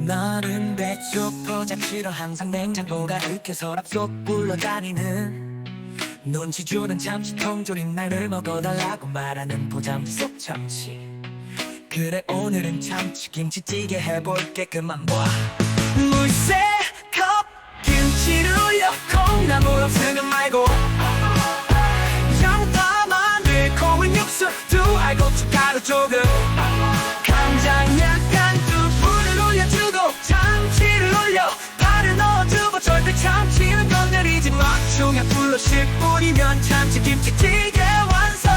너는 배쪽 포장지로 항상 냉장고가 이렇게 서랍 속 굴러다니는. 눈치 주는 참치 통조림 날을 먹어달라고 말하는 포장지 속 참치. 그래 오늘은 참치 김치찌개 해볼게. 그만 봐. 물새 컵 김치를 콩나물 없으면 말고. 양파 마늘 고운 육수 두 알 고춧가루 조금 10분이면 참치 김치찌개 완성.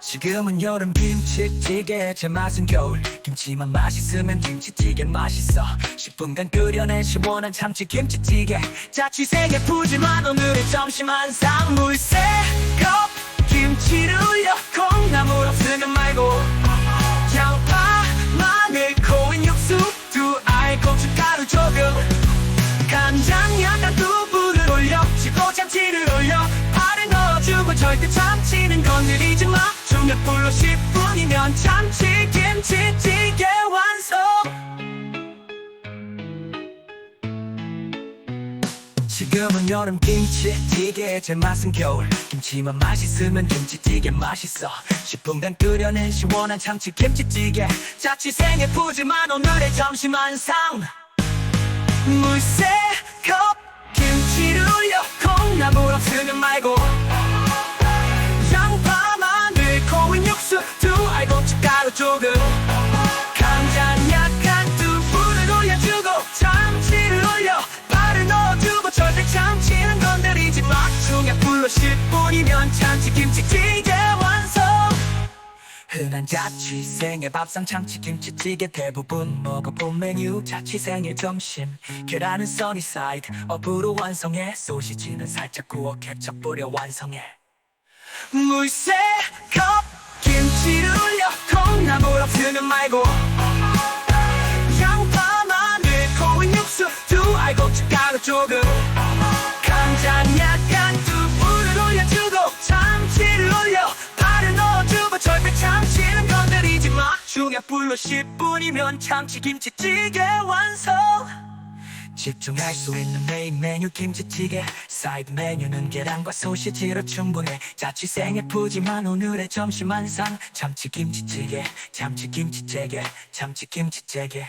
지금은 여름 김치찌개 제 맛은 겨울. 김치만 맛있으면 김치찌개 맛있어. 10분간 끓여낸 시원한 참치 김치찌개. 자취생의 푸짐한 오늘의 점심 한상. 물새 컵 건드리지 마 중약불로 10분이면 참치 김치찌개 완성. 지금은 여름 김치찌개 제 맛은 겨울. 김치만 맛있으면 김치찌개 맛있어. 10분간 끓여낸 시원한 참치 김치찌개. 자취생의 푸짐한 오늘의 점심 한상 물새 컵 10분이면 참치 김치찌개 완성. 흔한 자취생의 밥상 참치 김치찌개. 대부분 먹어본 메뉴 자취생의 점심. 계란은 써니사이드 업으로 완성해. 소시지는 살짝 구워 케첩 뿌려 완성해. 물새 컵 김치를 올려. 콩나물 없으면 말고. 양파 마늘 고운 육수 두알 고춧가루 조금 마 중약불로 10분이면 참치 김치찌개 완성. 집중할 수 있는 메인 메뉴 김치찌개. 사이드 메뉴는 계란과 소시지로 충분해. 자취생의 푸짐한 오늘의 점심 한상. 참치 김치찌개 참치 김치찌개 참치 김치찌개